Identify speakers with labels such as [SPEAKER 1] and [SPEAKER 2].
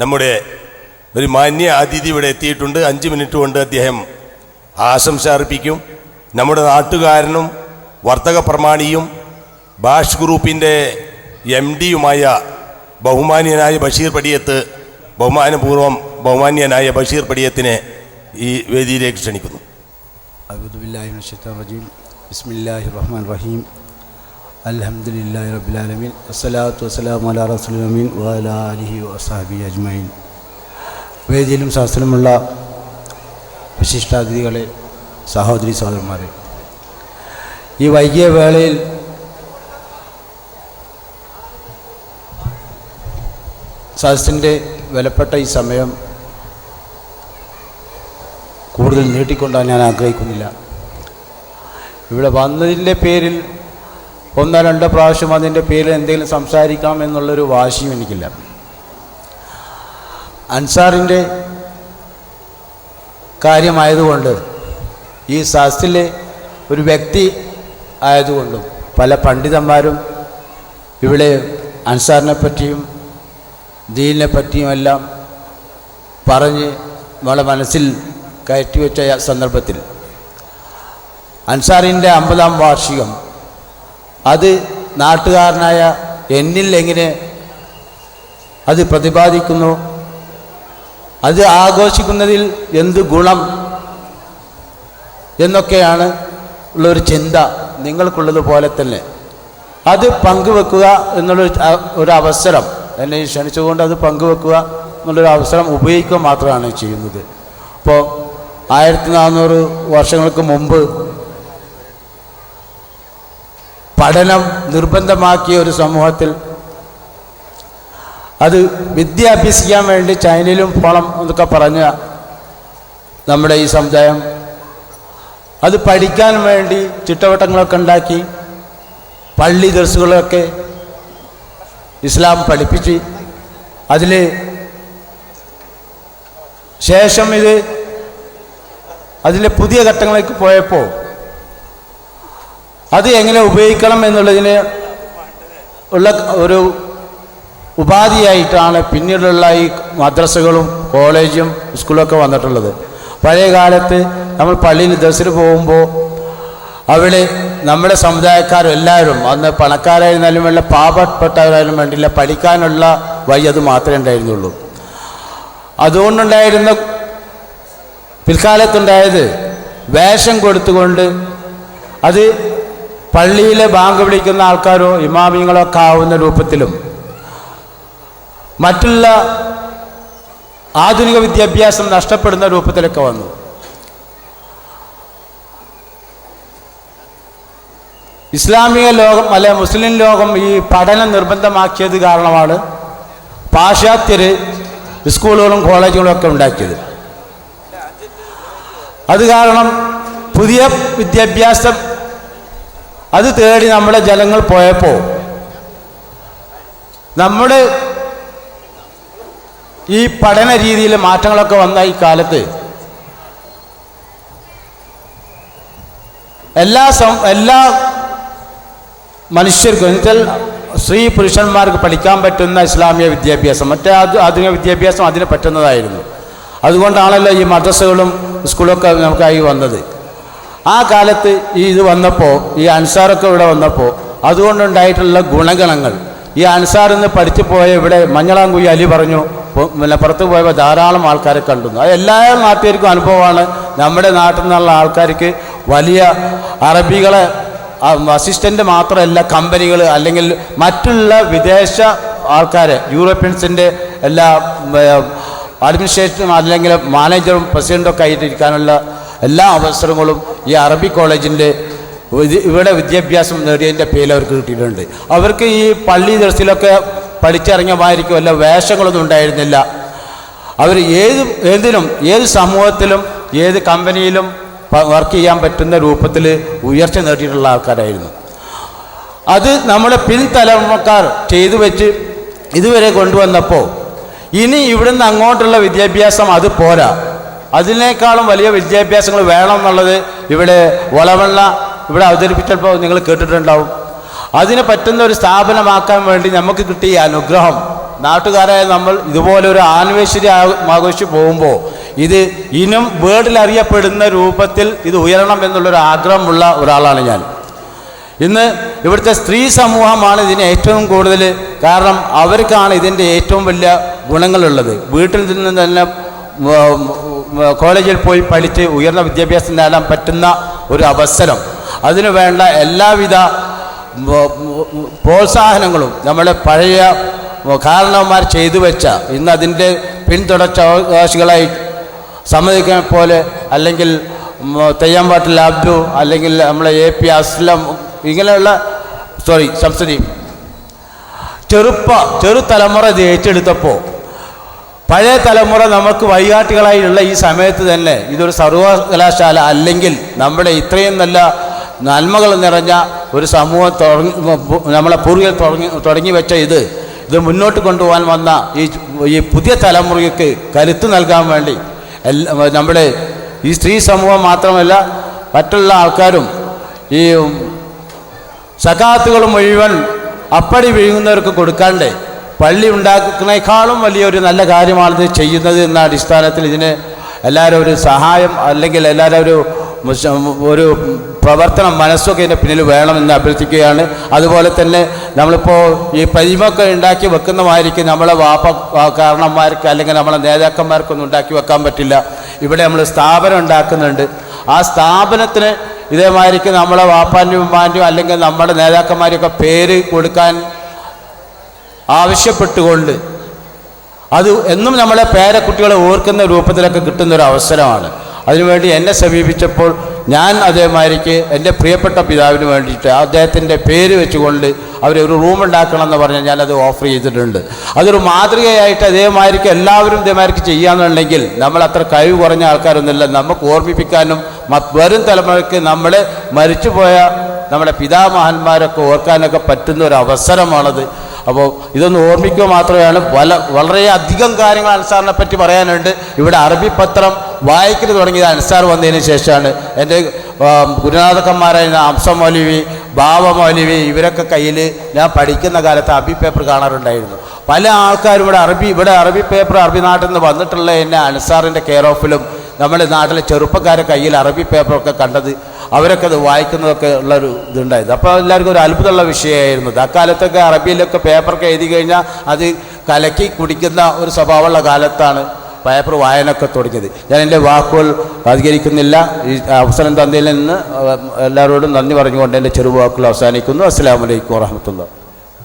[SPEAKER 1] നമ്മുടെ ഒരു മാന്യ അതിഥി ഇവിടെ എത്തിയിട്ടുണ്ട്. അഞ്ച് മിനിറ്റ് കൊണ്ട് അദ്ദേഹം ആശംസ അർപ്പിക്കും നമ്മുടെ നാട്ടുകാരനും വർത്തക പ്രമാണിയും ബാഷ് ഗ്രൂപ്പിന്റെ എം ഡിയുമായ ബഹുമാന്യനായ ബഷീർ പടിയത്ത് ബഹുമാനപൂർവം ബഹുമാന്യനായ ബഷീർ പടിയത്തിനെ ഈ വേദിയിലേക്ക് ക്ഷണിക്കുന്നു.
[SPEAKER 2] അബുദുബില്ലാഹി റജീം. ബിസ്മില്ലാഹി റഹ്മാൻ റഹീം. അലഹമുല്ലാ റബുലാലമീൻ അസ്സലാത്തു വസ്സലാം അല റസുലമീൻ വഅല അലിഹി വസാബി അജ്മൈൻ വേദിയിലും ശാസ്ത്രമുള്ള വിശിഷ്ടാതിഥികളെ സഹോദരി സഹോദരന്മാരെ ഈ വൈകിയ വേളയിൽ സദസ്സിന്റെ വിലപ്പെട്ട ഈ സമയം കൂടുതൽ നീട്ടിക്കൊണ്ടാൻ ഞാൻ ആഗ്രഹിക്കുന്നില്ല. ഇവിടെ വന്നതിന്റെ പേരിൽ ഒന്നോ രണ്ടോ പ്രാവശ്യം അതിന്റെ പേരിൽ എന്തെങ്കിലും സംസാരിക്കാം എന്നുള്ളൊരു വാശിയും എനിക്കില്ല. അൻസാറിന്റെ കാര്യമായതുകൊണ്ട് ഈ സദസ്സിലെ ഒരു വ്യക്തി ആയതുകൊണ്ടും പല പണ്ഡിതന്മാരും ഇവിടെ അൻസാറിനെ പറ്റിയും ദീനിനെ പറ്റിയുമെല്ലാം പറഞ്ഞ് നമ്മളെ മനസ്സിൽ കയറ്റിവെച്ച സന്ദർഭത്തിൽ അൻസാറിന്റെ അമ്പതാം വാർഷികം അത് നാട്ടുകാരനായ എന്നിൽ എങ്ങനെ അത് പ്രതിപാദിക്കുന്നു? അത് ആഘോഷിക്കുന്നതിൽ എന്ത് ഗുണം എന്നൊക്കെയാണ് ഉള്ളൊരു ചിന്ത നിങ്ങൾക്കുള്ളതുപോലെ തന്നെ. അത് പങ്കുവെക്കുക എന്നുള്ളൊരു ഒരു അവസരം എന്നെ ക്ഷണിച്ചുകൊണ്ട് അത് പങ്കുവെക്കുക എന്നുള്ളൊരു അവസരം ഉപയോഗിക്കുക മാത്രമാണ് ചെയ്യുന്നത്. അപ്പോൾ ആയിരത്തി നാനൂറ് വർഷങ്ങൾക്ക് മുമ്പ് പഠനം നിർബന്ധമാക്കിയ ഒരു സമൂഹത്തിൽ അത് വിദ്യ അഭ്യസിക്കാൻ വേണ്ടി ചൈനയിലും പോണം എന്നൊക്കെ പറഞ്ഞ നമ്മുടെ ഈ സമുദായം അത് പഠിക്കാൻ വേണ്ടി ചിട്ടവട്ടങ്ങളൊക്കെ ഉണ്ടാക്കി പള്ളി ദർസുകളൊക്കെ ഇസ്ലാം പഠിപ്പിച്ച് അതിൽ ശേഷം ഇത് അതിലെ പുതിയ ഘട്ടങ്ങളിലേക്ക് പോയപ്പോൾ അത് എങ്ങനെ ഉപയോഗിക്കണം എന്നുള്ളതിന് ഉള്ള ഒരു ഉപാധിയായിട്ടാണ് പിന്നീടുള്ള ഈ മദ്രസകളും കോളേജും സ്കൂളൊക്കെ വന്നിട്ടുള്ളത്. പഴയ കാലത്ത് നമ്മൾ പള്ളിയിൽ ദസിന് പോകുമ്പോൾ അവിടെ നമ്മുടെ സമുദായക്കാരും എല്ലാവരും അന്ന് പണക്കാരായിരുന്നാലും വേണ്ട പാവപ്പെട്ടവരായാലും വേണ്ടില്ല പഠിക്കാനുള്ള വഴി അത് മാത്രമേ ഉണ്ടായിരുന്നുള്ളൂ. അതുകൊണ്ടുണ്ടായിരുന്ന പിൽക്കാലത്തുണ്ടായത് വേഷം കൊടുത്തുകൊണ്ട് അത് പള്ളിയിലെ ബാങ്ക് വിളിക്കുന്ന ആൾക്കാരോ ഇമാമിങ്ങളോ ഒക്കെ ആവുന്ന രൂപത്തിലും മറ്റുള്ള ആധുനിക വിദ്യാഭ്യാസം നഷ്ടപ്പെടുന്ന രൂപത്തിലൊക്കെ വന്നു. ഇസ്ലാമിക ലോകം അല്ലെ മുസ്ലിം ലോകം ഈ പഠനം നിർബന്ധമാക്കിയത് കാരണമാണ് പാശ്ചാത്യർ സ്കൂളുകളും കോളേജുകളും ഒക്കെ ഉണ്ടാക്കിയത്. അത് കാരണം പുതിയ വിദ്യാഭ്യാസം അത് തേടി നമ്മുടെ ജലങ്ങൾ പോയപ്പോൾ നമ്മുടെ ഈ പഠന രീതിയിൽ മാറ്റങ്ങളൊക്കെ വന്ന ഈ കാലത്ത് എല്ലാ എല്ലാ മനുഷ്യർക്കും എന്നുവെച്ചാൽ സ്ത്രീ പുരുഷന്മാർക്ക് പഠിക്കാൻ പറ്റുന്ന ഇസ്ലാമിക വിദ്യാഭ്യാസം മറ്റേ ആധു- ആധുനിക വിദ്യാഭ്യാസം അതിന് പറ്റുന്നതായിരുന്നു. അതുകൊണ്ടാണല്ലോ ഈ മദ്രസകളും സ്കൂളൊക്കെ നമുക്കായി വന്നത്. ആ കാലത്ത് ഈ ഇത് വന്നപ്പോൾ ഈ അൻസാറൊക്കെ ഇവിടെ വന്നപ്പോൾ അതുകൊണ്ടുണ്ടായിട്ടുള്ള ഗുണഗണങ്ങൾ. ഈ എന്ന് പഠിച്ചു പോയ ഇവിടെ മഞ്ഞളാങ്കുഴി അലി പറഞ്ഞു പിന്നെ പുറത്ത് പോയപ്പോൾ ധാരാളം ആൾക്കാരെ കണ്ടു അത് എല്ലാ നാട്ടുകാർക്കും അനുഭവമാണ്. നമ്മുടെ നാട്ടിൽ നിന്നുള്ള ആൾക്കാർക്ക് വലിയ അറബികളെ അസിസ്റ്റന്റ് മാത്രമല്ല കമ്പനികൾ അല്ലെങ്കിൽ മറ്റുള്ള വിദേശ ആൾക്കാരെ യൂറോപ്യൻസിന്റെ എല്ലാ അഡ്മിനിസ്ട്രേറ്ററും അല്ലെങ്കിൽ മാനേജറും പ്രസിഡന്റും ഒക്കെ ആയിട്ട് ഇരിക്കാനുള്ള എല്ലാ അവസരങ്ങളും ഈ അറബി കോളേജിന്റെ ഇവിടെ വിദ്യാഭ്യാസം നേടിയതിന്റെ പേരിൽ അവർക്ക് കിട്ടിയിട്ടുണ്ട്. അവർക്ക് ഈ പള്ളി ദിവസത്തിലൊക്കെ പഠിച്ചിറങ്ങിയമായിരിക്കും അല്ല വേഷങ്ങളൊന്നും ഉണ്ടായിരുന്നില്ല. അവർ ഏത് ഏതിനും ഏത് സമൂഹത്തിലും ഏത് കമ്പനിയിലും വർക്ക് ചെയ്യാൻ പറ്റുന്ന രൂപത്തിൽ ഉയർച്ച നേടിയിട്ടുള്ള ആൾക്കാരായിരുന്നു. അത് നമ്മുടെ പിൻതലമുക്കാർ ചെയ്തു വെച്ച് ഇതുവരെ കൊണ്ടുവന്നപ്പോൾ ഇനി ഇവിടുന്ന് അങ്ങോട്ടുള്ള വിദ്യാഭ്യാസം അത് പോരാ. അതിനേക്കാളും വലിയ വിദ്യാഭ്യാസങ്ങൾ വേണം എന്നുള്ളത് ഇവിടെ വളവണ്ണ ഇവിടെ അവതരിപ്പിച്ചപ്പോൾ നിങ്ങൾ കേട്ടിട്ടുണ്ടാവും. അതിന് പറ്റുന്ന ഒരു സ്ഥാപനമാക്കാൻ വേണ്ടി നമുക്ക് കിട്ടിയ അനുഗ്രഹം. നാട്ടുകാരായ നമ്മൾ ഇതുപോലെ ഒരു ആനിവേഴ്സറി ആഘോഷിച്ച് പോകുമ്പോൾ ഇത് ഇനും വേർഡിൽ അറിയപ്പെടുന്ന രൂപത്തിൽ ഇത് ഉയരണം എന്നുള്ളൊരു ആഗ്രഹമുള്ള ഒരാളാണ് ഞാൻ. ഇന്ന് ഇവിടുത്തെ സ്ത്രീ സമൂഹമാണ് ഇതിന് ഏറ്റവും കൂടുതൽ കാരണം അവർക്കാണ് ഇതിന്റെ ഏറ്റവും വലിയ ഗുണങ്ങളുള്ളത്. വീട്ടിൽ നിന്ന് തന്നെ കോളേജിൽ പോയി പഠിച്ച് ഉയർന്ന വിദ്യാഭ്യാസം നേടാൻ പറ്റുന്ന ഒരു അവസരം. അതിനു വേണ്ട എല്ലാവിധ പ്രോത്സാഹനങ്ങളും നമ്മുടെ പഴയ കാരണവന്മാർ ചെയ്തു വെച്ച ഇന്ന് അതിന്റെ പിന്തുടർച്ചാവകാശികളായി സമ്മതിക്കാൻ പോലെ അല്ലെങ്കിൽ തെയ്യാമ്പാട്ടിൽ അബ്ദു അല്ലെങ്കിൽ നമ്മളെ എ പി അസ്ലം ഇങ്ങനെയുള്ള സോറി സംസദി. ചെറുപ്പ ചെറു തലമുറ ഇത് ഏറ്റെടുത്തപ്പോൾ പഴയ തലമുറ നമുക്ക് വഴികാട്ടികളായിട്ടുള്ള ഈ സമയത്ത് തന്നെ ഇതൊരു സർവകലാശാല അല്ലെങ്കിൽ നമ്മുടെ ഇത്രയും നല്ല നന്മകൾ നിറഞ്ഞ ഒരു സമൂഹം തുടങ്ങി നമ്മളെ പൂർവികൾ തുടങ്ങി തുടങ്ങി വെച്ച ഇത് ഇത് മുന്നോട്ട് കൊണ്ടുപോകാൻ വന്ന ഈ ഈ പുതിയ തലമുറയ്ക്ക് കരുത്ത് നൽകാൻ വേണ്ടി എല്ലാ നമ്മുടെ ഈ സ്ത്രീ സമൂഹം മാത്രമല്ല മറ്റുള്ള ആൾക്കാരും ഈ സഖാത്തുകളും മുഴുവൻ അപ്പടി വിഴുങ്ങുന്നവർക്ക് കൊടുക്കാണ്ട് പള്ളി ഉണ്ടാക്കുന്നേക്കാളും വലിയൊരു നല്ല കാര്യമാണിത് ചെയ്യുന്നത് എന്ന അടിസ്ഥാനത്തിൽ ഇതിന് എല്ലാവരും ഒരു സഹായം അല്ലെങ്കിൽ എല്ലാവരും ഒരു ഒരു പ്രവർത്തനം മനസ്സൊക്കെ ഇതിന്റെ പിന്നിൽ വേണമെന്ന് അഭ്യർത്ഥിക്കുകയാണ്. അതുപോലെ തന്നെ നമ്മളിപ്പോൾ ഈ പരിമൊക്കെ ഉണ്ടാക്കി വെക്കുന്നമായിരിക്കും നമ്മളെ വാപ്പ കാരണന്മാർക്ക് അല്ലെങ്കിൽ നമ്മളെ നേതാക്കന്മാർക്കൊന്നും ഉണ്ടാക്കി വെക്കാൻ പറ്റില്ല. ഇവിടെ നമ്മൾ സ്ഥാപനം ഉണ്ടാക്കുന്നുണ്ട്. ആ സ്ഥാപനത്തിന് ഇതേമാതിരിക്കും നമ്മളെ വാപ്പാന്റെയും ഉമ്മാന്റെയും അല്ലെങ്കിൽ നമ്മുടെ നേതാക്കന്മാരെയൊക്കെ പേര് കൊടുക്കാൻ ആവശ്യപ്പെട്ടുകൊണ്ട്. അത് എന്നും നമ്മളെ പേരക്കുട്ടികളെ ഓർക്കുന്ന രൂപത്തിലൊക്കെ കിട്ടുന്ന ഒരു അവസരമാണ് അതിനുവേണ്ടി എന്നെ സമീപിച്ചപ്പോൾ ഞാൻ അതേമാതിരിക്ക് എന്റെ പ്രിയപ്പെട്ട പിതാവിന് വേണ്ടിയിട്ട് അദ്ദേഹത്തിന്റെ പേര് വെച്ചുകൊണ്ട് അവർ ഒരു റൂം ഉണ്ടാക്കണം എന്ന് പറഞ്ഞാൽ ഞാനത് ഓഫർ ചെയ്തിട്ടുണ്ട്. അതൊരു മാതൃകയായിട്ട് അതേമാതിരിക്ക് എല്ലാവരും ഇതേമാതിരിക്ക് ചെയ്യാന്നുണ്ടെങ്കിൽ നമ്മൾ അത്ര കഴിവ് കുറഞ്ഞ ആൾക്കാരൊന്നുമില്ല. നമുക്ക് ഓർമ്മിപ്പിക്കാനും വരും തലമുറയ്ക്ക് നമ്മൾ മരിച്ചുപോയ നമ്മുടെ പിതാമഹന്മാരൊക്കെ ഓർക്കാനൊക്കെ പറ്റുന്ന ഒരു അവസരമാണത് അപ്പോൾ ഇതൊന്ന് ഓർമ്മിക്കുക മാത്രമാണ് വല വളരെയധികം കാര്യങ്ങൾ അൻസാറിനെ പറ്റി പറയാനുണ്ട്. ഇവിടെ അറബി പത്രം വായിക്കൽ തുടങ്ങിയത് അൻസാർ വന്നതിന് ശേഷമാണ്. എന്റെ ഗുരുനാഥക്കന്മാരായ അംസ മൗലവി ബാബ മൗലവി ഇവരൊക്കെ കയ്യിൽ ഞാൻ പഠിക്കുന്ന കാലത്ത് അറബി പേപ്പർ കാണാറുണ്ടായിരുന്നു. പല ആൾക്കാരും ഇവിടെ അറബി ഇവിടെ അറബി പേപ്പർ അറബി നാട്ടിൽ നിന്ന് വന്നിട്ടുള്ള എന്നെ അൻസാറിന്റെ കെയർ ഓഫിലും നമ്മുടെ നാട്ടിലെ ചെറുപ്പക്കാരെ കയ്യിൽ അറബി പേപ്പറൊക്കെ കണ്ടത് അവരൊക്കെ അത് വായിക്കുന്നതൊക്കെ ഉള്ളൊരു ഇതുണ്ടായത് അപ്പോൾ എല്ലാവർക്കും ഒരു അത്ഭുതമുള്ള വിഷയമായിരുന്നു. അക്കാലത്തൊക്കെ അറബിയിലൊക്കെ പേപ്പറൊക്കെ എഴുതി കഴിഞ്ഞാൽ അത് കലക്കി കുടിക്കുന്ന ഒരു സ്വഭാവമുള്ള കാലത്താണ് പേപ്പർ വായനൊക്കെ തുടങ്ങിയത്. ഞാൻ എന്റെ വാക്കുകൾ അധികരിക്കുന്നില്ല. ഈ അവസരം തന്നതിൽ നിന്ന് എല്ലാവരോടും നന്ദി പറഞ്ഞുകൊണ്ട് എന്റെ ചെറുവാക്കുകൾ അവസാനിക്കുന്നു. അസ്സാം വലൈക്കും വാഹമത്തുള്ള